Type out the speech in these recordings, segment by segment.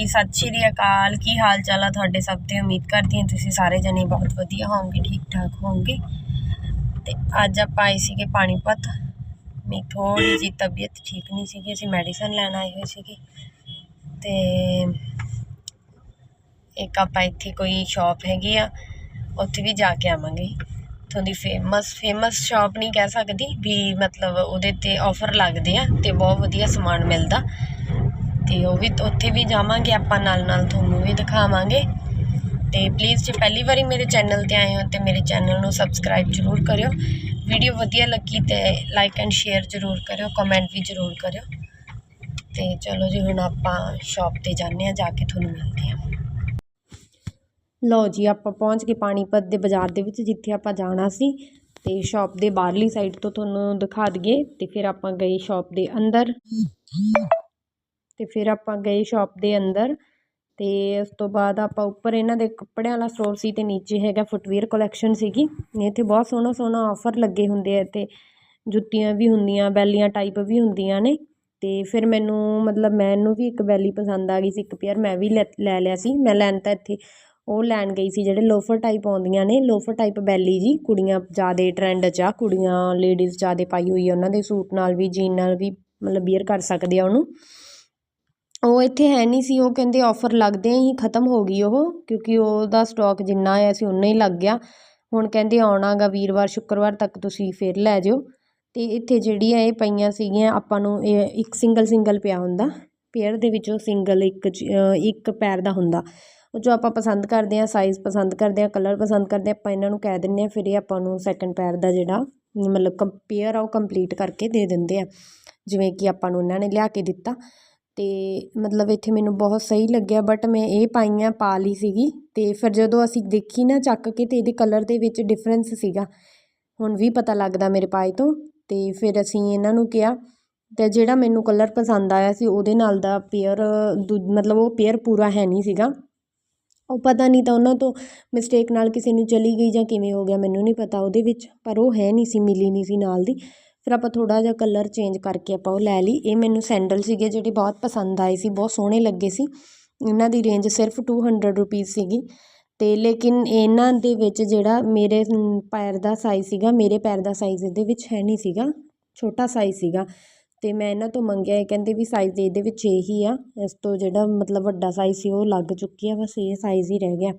ਜੀ ਸਤਿ ਸ਼੍ਰੀ ਅਕਾਲ, ਕੀ ਹਾਲ ਚਾਲ ਆ ਤੁਹਾਡੇ ਸਭ ਦੀ ਉਮੀਦ ਕਰਦੀ ਹਾਂ ਤੁਸੀਂ ਸਾਰੇ ਜਣੇ ਬਹੁਤ ਵਧੀਆ ਹੋਵੋਗੇ ਠੀਕ ਠਾਕ ਹੋਵੋਗੇ। ਤੇ ਅੱਜ ਆਪਾਂ ਆਏ ਸੀਗੇ ਪਾਣੀਪਤ। ਮੇਰੀ ਥੋੜੀ ਜਿਹੀ ਤਬੀਅਤ ਠੀਕ ਨਹੀਂ ਸੀਗੀ, ਅਸੀਂ ਮੈਡੀਸਨ ਲੈਣ ਆਏ ਹੋਏ ਸੀਗੇ। ਤੇ ਇੱਕ ਆਪਾਂ ਇੱਥੇ ਕੋਈ ਸ਼ਾਪ ਹੈਗੀ ਆ, ਉੱਥੇ ਵੀ ਜਾ ਕੇ ਆਵਾਂਗੇ। ਇੱਥੋਂ ਦੀ ਫੇਮਸ ਫੇਮਸ ਸ਼ਾਪ ਨਹੀਂ ਕਹਿ ਸਕਦੀ ਵੀ ਮਤਲਬ ਉਹਦੇ ਤੇ ਆਫਰ ਲੱਗਦੇ ਆ ਤੇ ਬਹੁਤ ਵਧੀਆ ਸਮਾਨ ਮਿਲਦਾ। ਤੇ ਉਹ ਵੀ ਉੱਥੇ ਵੀ ਜਾਵਾਂਗੇ, ਆਪਾਂ ਨਾਲ ਨਾਲ ਤੁਹਾਨੂੰ ਵੀ ਦਿਖਾਵਾਂਗੇ। ਤੇ ਪਲੀਜ਼ ਜੇ ਪਹਿਲੀ ਵਾਰੀ ਮੇਰੇ ਚੈਨਲ ਤੇ ਆਏ ਹੋ, ਤੇ ਮੇਰੇ ਚੈਨਲ ਨੂੰ ਸਬਸਕ੍ਰਾਈਬ ਜ਼ਰੂਰ ਕਰਿਓ। ਵੀਡੀਓ ਵਧੀਆ ਲੱਗੀ ਤੇ ਲਾਈਕ ਐਂਡ ਸ਼ੇਅਰ ਜ਼ਰੂਰ ਕਰਿਓ ਕਮੈਂਟ ਵੀ ਜ਼ਰੂਰ ਕਰਿਓ। ਤੇ ਚਲੋ ਜੀ, ਹੁਣ ਆਪਾਂ ਸ਼ਾਪ ਤੇ ਜਾਂਦੇ ਆ ਜਾ ਕੇ ਤੁਹਾਨੂੰ ਮਿਲਦੇ ਆ ਲਓ ਜੀ, ਆਪਾਂ ਪਹੁੰਚ ਗਏ ਪਾਣੀਪਤ ਦੇ ਬਾਜ਼ਾਰ ਦੇ ਵਿੱਚ, ਜਿੱਥੇ ਆਪਾਂ ਜਾਣਾ ਸੀ। ਤੇ ਸ਼ਾਪ ਦੇ ਬਾਹਰਲੀ ਸਾਈਡ ਤੋਂ ਤੁਹਾਨੂੰ ਦਿਖਾ ਦਈਏ, ਤੇ ਫਿਰ ਆਪਾਂ ਗਏ ਸ਼ਾਪ ਦੇ ਅੰਦਰ। ਅਤੇ ਫਿਰ ਆਪਾਂ ਗਏ ਸ਼ੋਪ ਦੇ ਅੰਦਰ ਅਤੇ ਉਸ ਤੋਂ ਬਾਅਦ ਆਪਾਂ ਉੱਪਰ ਇਹਨਾਂ ਦੇ ਕੱਪੜਿਆਂ ਵਾਲਾ ਸਟੋਰ ਸੀ ਅਤੇ ਨੀਚੇ ਹੈਗਾ ਫੁੱਟਵੀਅਰ ਕਲੈਕਸ਼ਨ ਸੀਗੀ। ਇੱਥੇ ਬਹੁਤ ਸੋਹਣਾ ਸੋਹਣਾ ਆਫਰ ਲੱਗੇ ਹੁੰਦੇ ਆ ਤੇ ਜੁੱਤੀਆਂ ਵੀ ਹੁੰਦੀਆਂ, ਬੈਲੀਆਂ ਟਾਈਪ ਵੀ ਹੁੰਦੀਆਂ ਨੇ। ਅਤੇ ਫਿਰ ਮੈਨੂੰ ਮਤਲਬ ਮੈਨੂੰ ਵੀ ਇੱਕ ਬੈਲੀ ਪਸੰਦ ਆ ਗਈ ਸੀ, ਇੱਕ ਪੇਅਰ ਮੈਂ ਵੀ ਲੈ ਲੈ ਲਿਆ ਸੀ। ਮੈਂ ਲੈਣ ਤਾਂ ਇੱਥੇ, ਉਹ ਲੈਣ ਗਈ ਸੀ ਜਿਹੜੇ ਲੋਫਰ ਟਾਈਪ ਆਉਂਦੀਆਂ ਨੇ ਲੋਫਰ ਟਾਈਪ ਬੈਲੀ ਜੀ। ਕੁੜੀਆਂ ਜ਼ਿਆਦਾ ਟਰੈਂਡ 'ਚ ਆ, ਕੁੜੀਆਂ ਲੇਡੀਜ਼ ਜ਼ਿਆਦਾ ਪਾਈ ਹੋਈ ਆ ਉਹਨਾਂ ਦੇ ਸੂਟ ਨਾਲ ਵੀ ਜੀਨ ਨਾਲ ਵੀ ਮਤਲਬ ਬੀਅਰ ਕਰ ਸਕਦੇ ਆ ਉਹਨੂੰ। ਉਹ ਇੱਥੇ ਹੈ ਨਹੀਂ ਸੀ, ਉਹ ਕਹਿੰਦੇ ਔਫਰ ਲੱਗਦਿਆਂ ਹੀ ਖਤਮ ਹੋ ਗਈ ਉਹ, ਕਿਉਂਕਿ ਉਹਦਾ ਸਟੋਕ ਜਿੰਨਾ ਆਇਆ ਸੀ ਉਨਾ ਹੀ ਲੱਗ ਗਿਆ। ਹੁਣ ਕਹਿੰਦੇ ਆਉਣਾ ਗਾ ਵੀਰਵਾਰ, ਸ਼ੁੱਕਰਵਾਰ ਤੱਕ ਤੁਸੀਂ ਫਿਰ ਲੈ ਜਿਓ ਅਤੇ ਇੱਥੇ ਜਿਹੜੀਆਂ ਇਹ ਪਈਆਂ ਸੀਗੀਆਂ, ਆਪਾਂ ਨੂੰ ਇਹ ਇੱਕ ਸਿੰਗਲ ਸਿੰਗਲ ਪਿਆ ਹੁੰਦਾ ਪੇਅਰ ਦੇ ਵਿੱਚੋਂ ਸਿੰਗਲ ਇੱਕ ਇੱਕ ਪੈਰ ਦਾ ਹੁੰਦਾ। ਉਹ ਜੋ ਆਪਾਂ ਪਸੰਦ ਕਰਦੇ ਹਾਂ ਸਾਈਜ਼ ਪਸੰਦ ਕਰਦੇ ਹਾਂ ਕਲਰ ਪਸੰਦ ਕਰਦੇ ਹਾਂ ਆਪਾਂ ਇਹਨਾਂ ਨੂੰ ਕਹਿ ਦਿੰਦੇ ਹਾਂ ਫਿਰ ਇਹ ਆਪਾਂ ਨੂੰ ਸੈਕੰਡ ਪੈਰ ਦਾ ਜਿਹੜਾ, ਮਤਲਬ ਕੰਪੇਅਰ ਆ ਉਹ ਕੰਪਲੀਟ ਕਰਕੇ ਦੇ ਦਿੰਦੇ ਆ। ਜਿਵੇਂ ਕਿ ਆਪਾਂ ਨੂੰ ਉਹਨਾਂ ਨੇ ਲਿਆ ਕੇ ਦਿੱਤਾ। ਅਤੇ ਮਤਲਬ ਇੱਥੇ ਮੈਨੂੰ ਬਹੁਤ ਸਹੀ ਲੱਗਿਆ ਬਟ ਮੈਂ ਇਹ ਪਾਈਆਂ ਪਾ ਲਈ ਸੀਗੀ ਅਤੇ ਫਿਰ ਜਦੋਂ ਅਸੀਂ ਦੇਖੀ ਨਾ ਚੱਕ ਕੇ ਤਾਂ ਇਹਦੇ ਕਲਰ ਦੇ ਵਿੱਚ ਡਿਫਰੈਂਸ ਸੀਗਾ, ਹੁਣ ਵੀ ਪਤਾ ਲੱਗਦਾ ਮੇਰੇ ਪਾਏ ਤੋਂ ਅਤੇ ਫਿਰ ਅਸੀਂ ਇਹਨਾਂ ਨੂੰ ਕਿਹਾ ਤੇ ਜਿਹੜਾ ਮੈਨੂੰ ਕਲਰ ਪਸੰਦ ਆਇਆ ਸੀ ਉਹਦੇ ਨਾਲ ਦਾ ਪੇਅਰ ਮਤਲਬ ਉਹ ਪੇਅਰ ਪੂਰਾ ਹੈ ਨਹੀਂ ਸੀਗਾ। ਉਹ ਪਤਾ ਨਹੀਂ ਤਾਂ ਉਹਨਾਂ ਤੋਂ ਮਿਸਟੇਕ ਨਾਲ ਕਿਸੇ ਨੂੰ ਚਲੀ ਗਈ ਜਾਂ ਕਿਵੇਂ ਹੋ ਗਿਆ, ਮੈਨੂੰ ਨਹੀਂ ਪਤਾ ਉਹਦੇ ਵਿੱਚ, ਪਰ ਉਹ ਹੈ ਨਹੀਂ ਸੀ, ਮਿਲੀ ਨਹੀਂ ਸੀ ਨਾਲ ਦੀ। ਫਿਰ ਆਪਾਂ ਥੋੜਾ ਜਿਹਾ ਕਲਰ ਚੇਂਜ ਕਰਕੇ ਆਪਾਂ ਉਹ ਲੈ ਲਈ। ਇਹ ਮੈਨੂੰ ਸੈਂਡਲ ਸੀਗੇ ਜਿਹੜੇ ਬਹੁਤ ਪਸੰਦ ਆਏ ਸੀ, ਬਹੁਤ ਸੋਹਣੇ ਲੱਗੇ ਸੀ। ਇਹਨਾਂ ਦੀ ਰੇਂਜ ਸਿਰਫ 200 ਰੁਪਈਸ ਸੀਗੀ। ਤੇ ਲੇਕਿਨ ਇਹਨਾਂ ਦੇ ਵਿੱਚ ਜਿਹੜਾ ਮੇਰੇ ਪੈਰ ਦਾ ਸਾਈਜ਼ ਸੀਗਾ, ਮੇਰੇ ਪੈਰ ਦਾ ਸਾਈਜ਼ ਇਹਦੇ ਵਿੱਚ ਹੈ ਨਹੀਂ ਸੀਗਾ, ਛੋਟਾ ਸਾਈਜ਼ ਸੀਗਾ। ਤੇ ਮੈਂ ਇਹਨਾਂ ਤੋਂ ਮੰਗਿਆ, ਇਹ ਕਹਿੰਦੇ ਵੀ ਸਾਈਜ਼ ਇਹਦੇ ਵਿੱਚ ਇਹੀ ਆ। ਇਸ ਤੋਂ ਜਿਹੜਾ ਮਤਲਬ ਵੱਡਾ ਸਾਈਜ਼ ਸੀ, ਉਹ ਲੱਗ ਚੁੱਕੀ ਆ, ਬਸ ਇਹ ਸਾਈਜ਼ ਹੀ ਰਹਿ ਗਿਆ।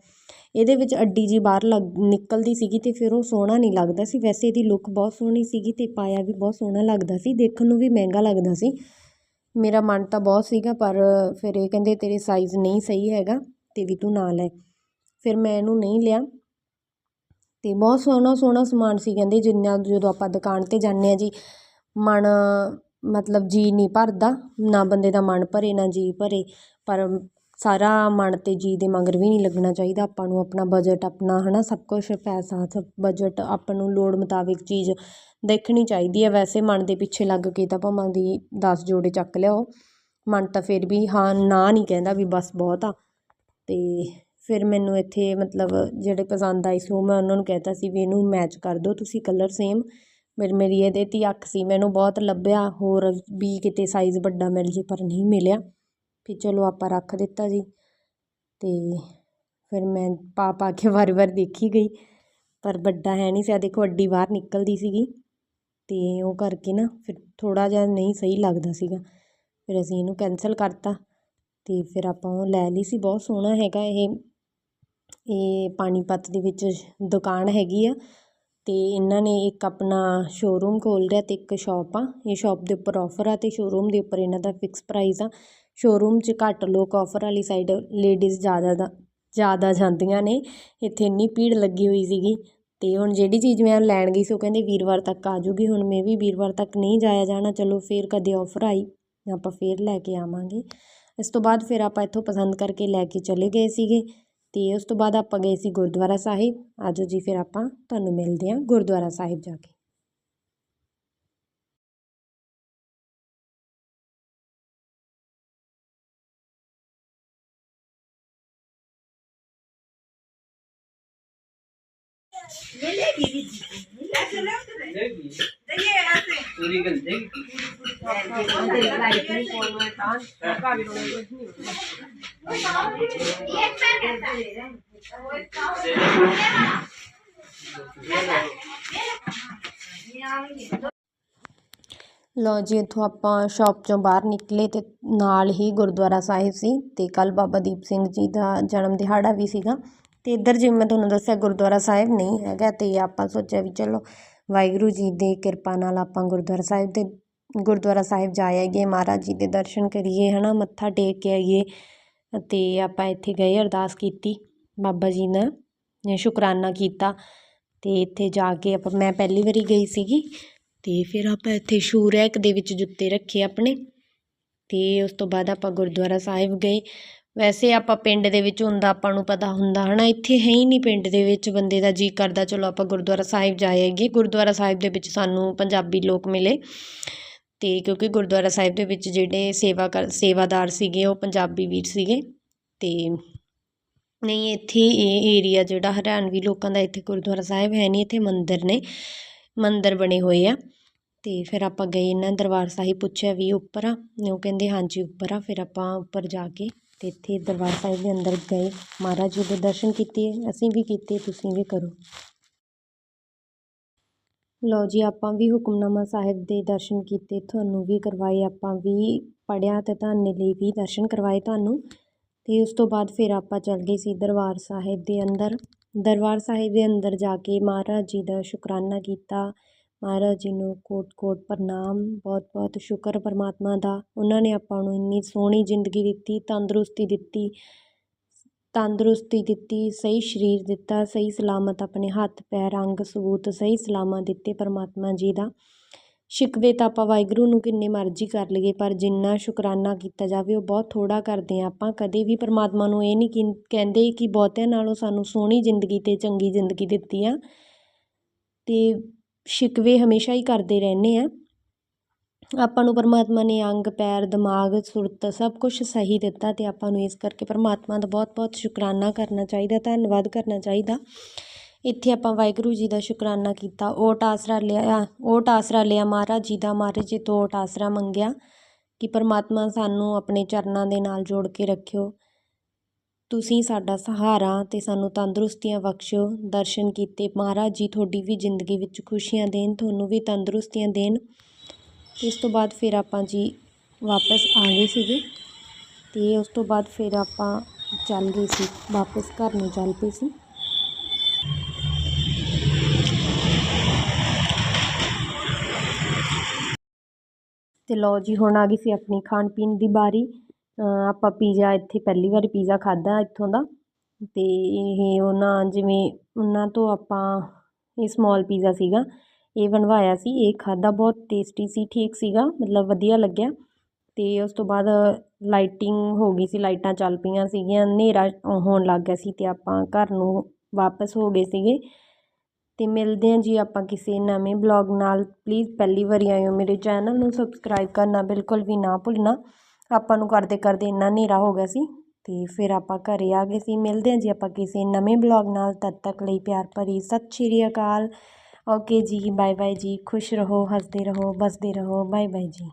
ਇਹਦੇ ਵਿੱਚ ਅੱਡੀ ਜੀ ਬਾਹਰ ਲੱਗ, ਨਿਕਲਦੀ ਸੀਗੀ ਅਤੇ ਫਿਰ ਉਹ ਸੋਹਣਾ ਨਹੀਂ ਲੱਗਦਾ ਸੀ। ਵੈਸੇ ਇਹਦੀ ਲੁੱਕ ਬਹੁਤ ਸੋਹਣੀ ਸੀਗੀ ਅਤੇ ਪਾਇਆ ਵੀ ਬਹੁਤ ਸੋਹਣਾ ਲੱਗਦਾ ਸੀ। ਦੇਖਣ ਨੂੰ ਵੀ ਮਹਿੰਗਾ ਲੱਗਦਾ ਸੀ। ਮੇਰਾ ਮਨ ਤਾਂ ਬਹੁਤ ਸੀਗਾ, ਪਰ ਫਿਰ ਇਹ ਕਹਿੰਦੇ ਤੇਰੇ ਸਾਈਜ਼ ਨਹੀਂ ਸਹੀ ਹੈਗਾ ਅਤੇ ਵੀ ਤੂੰ ਨਾ ਲੈ ਫਿਰ ਮੈਂ ਇਹਨੂੰ ਨਹੀਂ ਲਿਆ। ਅਤੇ ਬਹੁਤ ਸੋਹਣਾ ਸੋਹਣਾ ਸਮਾਨ ਸੀ ਕਹਿੰਦੇ, ਜਿੰਨਾ ਜਦੋਂ ਆਪਾਂ ਦੁਕਾਨ ਤੇ ਜਾਂਦੇ ਆ ਜੀ, ਮਨ ਮਤਲਬ ਜੀ ਨਹੀਂ ਭਰਦਾ, ਨਾ ਬੰਦੇ ਦਾ ਮਨ ਭਰੇ, ਨਾ ਜੀ ਭਰੇ। ਪਰ ਸਾਰਾ ਮਨ ਤੇ ਜੀਅ ਦੇ ਮਗਰ ਵੀ ਨਹੀਂ ਲੱਗਣਾ ਚਾਹੀਦਾ। ਆਪਾਂ ਨੂੰ ਆਪਣਾ ਬਜਟ ਆਪਣਾ ਹੈ ਨਾ ਸਭ ਕੁਛ, ਪੈਸਾ, ਸਭ ਬਜਟ ਆਪਾਂ ਨੂੰ ਲੋੜ ਮੁਤਾਬਿਕ ਚੀਜ਼ ਦੇਖਣੀ ਚਾਹੀਦੀ ਹੈ। ਵੈਸੇ ਮਨ ਦੇ ਪਿੱਛੇ ਲੱਗ ਕੇ ਤਾਂ ਭਾਵਾਂ ਦੀ ਦਸ ਜੋੜੇ ਚੱਕ ਲਿਆਓ ਮਨ ਤਾਂ ਫਿਰ ਵੀ ਹਾਂ, ਨਾ ਨਹੀਂ ਕਹਿੰਦਾ ਵੀ ਬਸ ਬਹੁਤ ਆ। ਅਤੇ ਫਿਰ ਮੈਨੂੰ ਇੱਥੇ ਮਤਲਬ ਜਿਹੜੇ ਪਸੰਦ ਆਏ ਸੋ ਮੈਂ ਉਹਨਾਂ ਨੂੰ ਕਹਿਤਾ ਸੀ ਵੀ ਇਹਨੂੰ ਮੈਚ ਕਰ ਦਿਓ, ਤੁਸੀਂ ਕਲਰ ਸੇਮ ਮੇਰੀ ਮੇਰੀ ਇਹਦੇ 'ਤੇ ਅੱਖ ਸੀ, ਮੈਨੂੰ ਬਹੁਤ ਲੱਭਿਆ। ਹੋਰ ਵੀ ਕਿਤੇ ਸਾਈਜ਼ ਵੱਡਾ ਮਿਲ ਜੇ ਪਰ ਨਹੀਂ ਮਿਲਿਆ। ਫਿਰ ਚਲੋ ਆਪਾਂ ਰੱਖ ਦਿੱਤਾ ਜੀ। ਅਤੇ ਫਿਰ ਮੈਂ ਪਾ ਪਾ ਕੇ ਵਾਰ ਵਾਰ ਦੇਖੀ ਗਈ। ਪਰ ਵੱਡਾ ਹੈ ਨਹੀਂ ਸੀ। ਆ ਦੇਖੋ, ਅੱਡੀ ਬਾਹਰ ਨਿਕਲਦੀ ਸੀਗੀ। ਅਤੇ ਉਹ ਕਰਕੇ ਨਾ ਫਿਰ ਥੋੜ੍ਹਾ ਜਿਹਾ ਨਹੀਂ ਸਹੀ ਲੱਗਦਾ ਸੀਗਾ। ਫਿਰ ਅਸੀਂ ਇਹਨੂੰ ਕੈਂਸਲ ਕਰਤਾ। ਅਤੇ ਫਿਰ ਆਪਾਂ ਉਹ ਲੈ ਲਈ ਸੀ। ਬਹੁਤ ਸੋਹਣਾ ਹੈਗਾ ਇਹ। ਇਹ ਪਾਣੀਪਤ ਦੇ ਵਿੱਚ ਦੁਕਾਨ ਹੈਗੀ ਆ। ਅਤੇ ਇਹਨਾਂ ਨੇ ਇੱਕ ਆਪਣਾ ਸ਼ੋਰੂਮ ਖੋਲ੍ਹ ਲਿਆ ਅਤੇ ਇੱਕ ਸ਼ੋਪ ਆ। ਇਹ ਸ਼ੋਪ ਦੇ ਉੱਪਰ ਆਫਰ ਆ ਅਤੇ ਸ਼ੋਰੂਮ ਦੇ ਉੱਪਰ ਇਹਨਾਂ ਦਾ ਫਿਕਸ ਪ੍ਰਾਈਜ਼ ਆ। ਸ਼ੋਰੂਮ 'ਚ ਘੱਟ ਲੋਕ ਆਫਰ ਵਾਲੀ ਸਾਈਡ ਲੇਡੀਜ਼ ਜ਼ਿਆਦਾ ਦਾ, ਜ਼ਿਆਦਾ ਜਾਂਦੀਆਂ ਨੇ। ਇੱਥੇ ਇੰਨੀ ਭੀੜ ਲੱਗੀ ਹੋਈ ਸੀਗੀ ਅਤੇ ਹੁਣ ਜਿਹੜੀ ਚੀਜ਼ ਮੈਂ ਲੈਣ ਗਈ ਸੀ, ਉਹ ਕਹਿੰਦੇ ਵੀਰਵਾਰ ਤੱਕ ਆ ਜੂਗੀ। ਹੁਣ ਮੈਂ ਵੀ ਵੀਰਵਾਰ ਤੱਕ ਨਹੀਂ ਜਾਇਆ ਜਾਣਾ, ਚਲੋ ਫੇਰ ਕਦੇ ਆਫਰ ਆਈ, ਆਪਾਂ ਫੇਰ ਲੈ ਕੇ ਆਵਾਂਗੇ। ਇਸ ਤੋਂ ਬਾਅਦ ਫਿਰ ਆਪਾਂ ਇੱਥੋਂ ਪਸੰਦ ਕਰਕੇ ਲੈ ਕੇ ਚਲੇ ਗਏ ਸੀਗੇ ਅਤੇ ਉਸ ਤੋਂ ਬਾਅਦ ਆਪਾਂ ਗਏ ਸੀ ਗੁਰਦੁਆਰਾ ਸਾਹਿਬ। ਆਜੋ ਜੀ, ਫਿਰ ਆਪਾਂ ਤੁਹਾਨੂੰ ਮਿਲਦੇ ਹਾਂ ਗੁਰਦੁਆਰਾ ਸਾਹਿਬ ਜਾ ਕੇ। मिलेगी दीदी ऐसे मिलेगी देखिए ऐसे पूरी गल देगी ਲੋ ਜੀ ਇਥੋਂ ਆਪਾਂ ਸ਼ਾਪ ਚੋਂ ਬਾਹਰ ਨਿਕਲੇ ਤੇ ਨਾਲ ਹੀ ਗੁਰਦੁਆਰਾ ਸਾਹਿਬ ਸੀ ਤੇ ਕੱਲ ਬਾਬਾ ਦੀਪ ਸਿੰਘ ਜੀ ਦਾ ਜਨਮ ਦਿਹਾੜਾ ਵੀ ਸੀਗਾ। ਅਤੇ ਇੱਧਰ ਜਿਵੇਂ ਮੈਂ ਤੁਹਾਨੂੰ ਦੱਸਿਆ, ਗੁਰਦੁਆਰਾ ਸਾਹਿਬ ਨਹੀਂ ਹੈਗਾ ਅਤੇ ਆਪਾਂ ਸੋਚਿਆ ਵੀ ਚਲੋ ਵਾਹਿਗੁਰੂ ਜੀ ਦੀ ਕਿਰਪਾ ਨਾਲ ਆਪਾਂ ਗੁਰਦੁਆਰਾ ਸਾਹਿਬ ਦੇ, ਗੁਰਦੁਆਰਾ ਸਾਹਿਬ ਜਾ ਆਈਏ, ਮਹਾਰਾਜ ਜੀ ਦੇ ਦਰਸ਼ਨ ਕਰੀਏ ਹੈ ਨਾ ਮੱਥਾ ਟੇਕ ਕੇ ਆਈਏ ਅਤੇ ਆਪਾਂ ਇੱਥੇ ਗਏ, ਅਰਦਾਸ ਕੀਤੀ ਬਾਬਾ ਜੀ ਦਾ ਸ਼ੁਕਰਾਨਾ ਕੀਤਾ ਅਤੇ ਇੱਥੇ ਜਾ ਕੇ ਆਪਾਂ, ਮੈਂ ਪਹਿਲੀ ਵਾਰੀ ਗਈ ਸੀਗੀ ਅਤੇ ਫਿਰ ਆਪਾਂ ਇੱਥੇ ਸ਼ੂ ਰੈਕ ਦੇ ਵਿੱਚ ਜੁੱਤੇ ਰੱਖੇ ਆਪਣੇ ਅਤੇ ਉਸ ਤੋਂ ਬਾਅਦ ਆਪਾਂ ਗੁਰਦੁਆਰਾ ਸਾਹਿਬ ਗਏ। ਵੈਸੇ ਆਪਾਂ ਪਿੰਡ ਦੇ ਵਿੱਚ ਹੁੰਦਾ, ਆਪਾਂ ਨੂੰ ਪਤਾ ਹੁੰਦਾ, ਹਨਾ? ਇੱਥੇ ਹੈ ਹੀ ਨਹੀਂ ਪਿੰਡ ਦੇ ਵਿੱਚ ਬੰਦੇ ਦਾ ਜੀ ਕਰਦਾ, ਚਲੋ ਆਪਾਂ ਗੁਰਦੁਆਰਾ ਸਾਹਿਬ ਜਾ ਗੁਰਦੁਆਰਾ ਸਾਹਿਬ ਦੇ ਵਿੱਚ ਸਾਨੂੰ ਪੰਜਾਬੀ ਲੋਕ ਮਿਲੇ। ਤੇ ਕਿਉਂਕਿ ਗੁਰਦੁਆਰਾ ਸਾਹਿਬ ਦੇ ਵਿੱਚ ਜਿਹੜੇ ਸੇਵਾ ਕਰ, ਸੇਵਾਦਾਰ ਸੀਗੇ, ਉਹ ਪੰਜਾਬੀ ਵੀਰ ਸੀਗੇ। ਤੇ ਨਹੀਂ, ਇੱਥੇ ਇਹ ਏਰੀਆ ਜਿਹੜਾ ਹਰਿਆਣਵੀ ਲੋਕਾਂ ਦਾ ਇੱਥੇ ਗੁਰਦੁਆਰਾ ਸਾਹਿਬ ਹੈ ਨਹੀਂ, ਇੱਥੇ ਮੰਦਿਰ ਨੇ, ਮੰਦਿਰ ਬਣੇ ਹੋਏ ਆ। ਤੇ ਫਿਰ ਆਪਾਂ ਗਏ ਇਹਨਾਂ ਦਰਬਾਰ ਸਾਹਿਬ ਪੁੱਛਿਆ ਵੀ ਉੱਪਰ ਆ? ਉਹ ਕਹਿੰਦੇ, ਹਾਂਜੀ, ਉੱਪਰ ਆ। ਫਿਰ ਆਪਾਂ ਉੱਪਰ ਜਾ ਕੇ ਅਤੇ ਇੱਥੇ ਦਰਬਾਰ ਸਾਹਿਬ ਦੇ ਅੰਦਰ ਗਏ। ਮਹਾਰਾਜ ਜੀ ਦੇ ਦਰਸ਼ਨ ਕੀਤੇ, ਅਸੀਂ ਵੀ ਕੀਤੇ, ਤੁਸੀਂ ਵੀ ਕਰੋ। ਲਓ ਜੀ, ਆਪਾਂ ਵੀ ਹੁਕਮਨਾਮਾ ਸਾਹਿਬ ਦੇ ਦਰਸ਼ਨ ਕੀਤੇ, ਤੁਹਾਨੂੰ ਵੀ ਕਰਵਾਏ, ਆਪਾਂ ਵੀ ਪੜਿਆ ਤੇ ਤੁਹਾਨੂੰ ਲਈ ਵੀ ਦਰਸ਼ਨ ਕਰਵਾਏ ਤੁਹਾਨੂੰ। ਤੇ ਉਸ ਤੋਂ ਬਾਅਦ ਫਿਰ ਆਪਾਂ ਚੱਲ ਗਏ ਸੀ ਦਰਬਾਰ ਸਾਹਿਬ ਦੇ ਅੰਦਰ। ਦਰਬਾਰ ਸਾਹਿਬ ਦੇ ਅੰਦਰ ਜਾ ਕੇ ਮਹਾਰਾਜ ਜੀ ਦਾ ਸ਼ੁਕਰਾਨਾ ਕੀਤਾ। ਮਹਾਰਾਜ ਜੀ ਨੂੰ ਕੋਟ ਕੋਟ ਪ੍ਰਣਾਮ ਬਹੁਤ ਬਹੁਤ ਸ਼ੁਕਰ ਪਰਮਾਤਮਾ ਦਾ। ਉਹਨਾਂ ਨੇ ਆਪਾਂ ਨੂੰ ਇੰਨੀ ਸੋਹਣੀ ਜ਼ਿੰਦਗੀ ਦਿੱਤੀ, ਤੰਦਰੁਸਤੀ ਦਿੱਤੀ ਤੰਦਰੁਸਤੀ ਦਿੱਤੀ, ਸਹੀ ਸਰੀਰ ਦਿੱਤਾ, ਸਹੀ ਸਲਾਮਤ ਆਪਣੇ ਹੱਥ, ਪੈਰ, ਅੰਗ, ਸਬੂਤ, ਸਹੀ ਸਲਾਮਤ ਦਿੱਤੇ ਪਰਮਾਤਮਾ ਜੀ ਦਾ। ਸ਼ਿਕਵੇ ਤਾਂ ਆਪਾਂ ਵਾਹਿਗੁਰੂ ਨੂੰ ਕਿੰਨੇ ਮਰਜ਼ੀ ਕਰ ਲਈਏ, ਪਰ ਜਿੰਨਾ ਸ਼ੁਕਰਾਨਾ ਕੀਤਾ ਜਾਵੇ, ਉਹ ਬਹੁਤ ਥੋੜ੍ਹਾ ਕਰਦੇ ਹਾਂ ਆਪਾਂ। ਕਦੇ ਵੀ ਪਰਮਾਤਮਾ ਨੂੰ ਇਹ ਨਹੀਂ ਕਿ, ਕਹਿੰਦੇ ਕਿ ਬਹੁਤਿਆਂ ਨਾਲੋਂ ਸਾਨੂੰ ਸੋਹਣੀ ਜ਼ਿੰਦਗੀ ਅਤੇ ਚੰਗੀ ਜ਼ਿੰਦਗੀ ਦਿੱਤੀ ਆ। ਅਤੇ ਸ਼ਿਕਵੇ ਹਮੇਸ਼ਾ ਹੀ ਕਰਦੇ ਰਹਿੰਦੇ ਹਾਂ। ਆਪਾਂ ਨੂੰ ਪਰਮਾਤਮਾ ਨੇ ਅੰਗ, ਪੈਰ, ਦਿਮਾਗ, ਸੁਰਤ ਸਭ ਕੁਝ ਸਹੀ ਦਿੱਤਾ ਅਤੇ ਆਪਾਂ ਨੂੰ ਇਸ ਕਰਕੇ ਪਰਮਾਤਮਾ ਦਾ ਬਹੁਤ ਬਹੁਤ ਸ਼ੁਕਰਾਨਾ ਕਰਨਾ ਚਾਹੀਦਾ, ਧੰਨਵਾਦ ਕਰਨਾ ਚਾਹੀਦਾ। ਇੱਥੇ ਆਪਾਂ ਵਾਹਿਗੁਰੂ ਜੀ ਦਾ ਸ਼ੁਕਰਾਨਾ ਕੀਤਾ। ਓਟ ਆਸਰਾ ਲਿਆ, ਓਟ ਆਸਰਾ ਲਿਆ ਮਹਾਰਾਜ ਜੀ ਦਾ। ਮਹਾਰਾਜ ਜੀ ਤੋਂ ਓਟ ਆਸਰਾ ਮੰਗਿਆ ਕਿ ਪਰਮਾਤਮਾ ਸਾਨੂੰ ਆਪਣੇ ਚਰਨਾਂ ਦੇ ਨਾਲ ਜੋੜ ਕੇ ਰੱਖਿਓ। ਤੁਸੀਂ ਸਾਡਾ ਸਹਾਰਾ ਅਤੇ ਸਾਨੂੰ ਤੰਦਰੁਸਤੀਆਂ ਬਖਸ਼ਿਓ ਦਰਸ਼ਨ ਕੀਤੇ। ਮਹਾਰਾਜ ਜੀ, ਤੁਹਾਡੀ ਵੀ ਜ਼ਿੰਦਗੀ ਵਿੱਚ ਖੁਸ਼ੀਆਂ ਦੇਣ, ਤੁਹਾਨੂੰ ਵੀ ਤੰਦਰੁਸਤੀਆਂ ਦੇਣ। ਇਸ ਤੋਂ ਬਾਅਦ ਫਿਰ ਆਪਾਂ ਜੀ ਵਾਪਸ ਆ ਗਏ ਸੀਗੇ ਅਤੇ ਉਸ ਤੋਂ ਬਾਅਦ ਫਿਰ ਆਪਾਂ ਚੱਲ ਗਏ ਸੀ। ਵਾਪਸ ਘਰ ਨੂੰ ਚੱਲ ਪਏ ਸੀ। ਤੇ ਲਓ ਜੀ, ਹੁਣ ਆ ਗਈ ਸੀ ਆਪਣੀ ਖਾਣ ਪੀਣ ਦੀ ਬਾਰੀ। ਆਪਾਂ ਪੀਜ਼ਾ ਇੱਥੇ ਪਹਿਲੀ ਵਾਰੀ ਪੀਜ਼ਾ ਖਾਧਾ ਇੱਥੋਂ ਦਾ ਅਤੇ ਇਹ ਉਹਨਾਂ ਜਿਵੇਂ ਉਹਨਾਂ ਤੋਂ ਆਪਾਂ ਇਹ ਸਮੋਲ ਪੀਜ਼ਾ ਸੀਗਾ, ਇਹ ਬਣਵਾਇਆ ਸੀ, ਇਹ ਖਾਧਾ ਬਹੁਤ ਟੇਸਟੀ ਸੀ, ਠੀਕ ਸੀਗਾ, ਮਤਲਬ ਵਧੀਆ ਲੱਗਿਆ ਅਤੇ ਉਸ ਤੋਂ ਬਾਅਦ ਲਾਈਟਿੰਗ ਹੋ ਗਈ ਸੀ, ਲਾਈਟਾਂ ਚੱਲ ਪਈਆਂ ਸੀਗੀਆਂ, ਹਨੇਰਾ ਹੋਣ ਲੱਗ ਗਿਆ ਸੀ ਅਤੇ ਆਪਾਂ ਘਰ ਨੂੰ ਵਾਪਸ ਹੋ ਗਏ ਸੀਗੇ ਅਤੇ ਮਿਲਦੇ ਹਾਂ ਜੀ ਆਪਾਂ ਕਿਸੇ ਨਵੇਂ ਬਲੌਗ ਨਾਲ ਪਲੀਜ਼ ਪਹਿਲੀ ਵਾਰੀ ਆਇਓ ਮੇਰੇ ਚੈਨਲ ਨੂੰ ਸਬਸਕ੍ਰਾਈਬ ਕਰਨਾ ਬਿਲਕੁਲ ਵੀ ਨਾ ਭੁੱਲਣਾ। ਆਪਾਂ ਨੂੰ ਕਰਦੇ ਕਰਦੇ ਇੰਨਾ ਹਨੇਰਾ ਹੋ ਗਿਆ ਸੀ ਤੇ ਫਿਰ ਆਪਾਂ ਘਰੇ ਆ ਗਏ ਸੀ, ਮਿਲਦੇ ਹਾਂ ਜੀ ਆਪਾਂ ਕਿਸੇ ਨਵੇਂ ਬਲੌਗ ਨਾਲ, ਤਦ ਤੱਕ ਲਈ ਪਿਆਰ ਭਰੀ, ਸਤਿ ਸ਼੍ਰੀ ਅਕਾਲ। ਓਕੇ ਜੀ ਬਾਏ ਬਾਏ ਜੀ, ਖੁਸ਼ ਰਹੋ, ਹੱਸਦੇ ਰਹੋ, ਬਸਦੇ ਰਹੋ ਬਾਏ ਬਾਏ ਜੀ।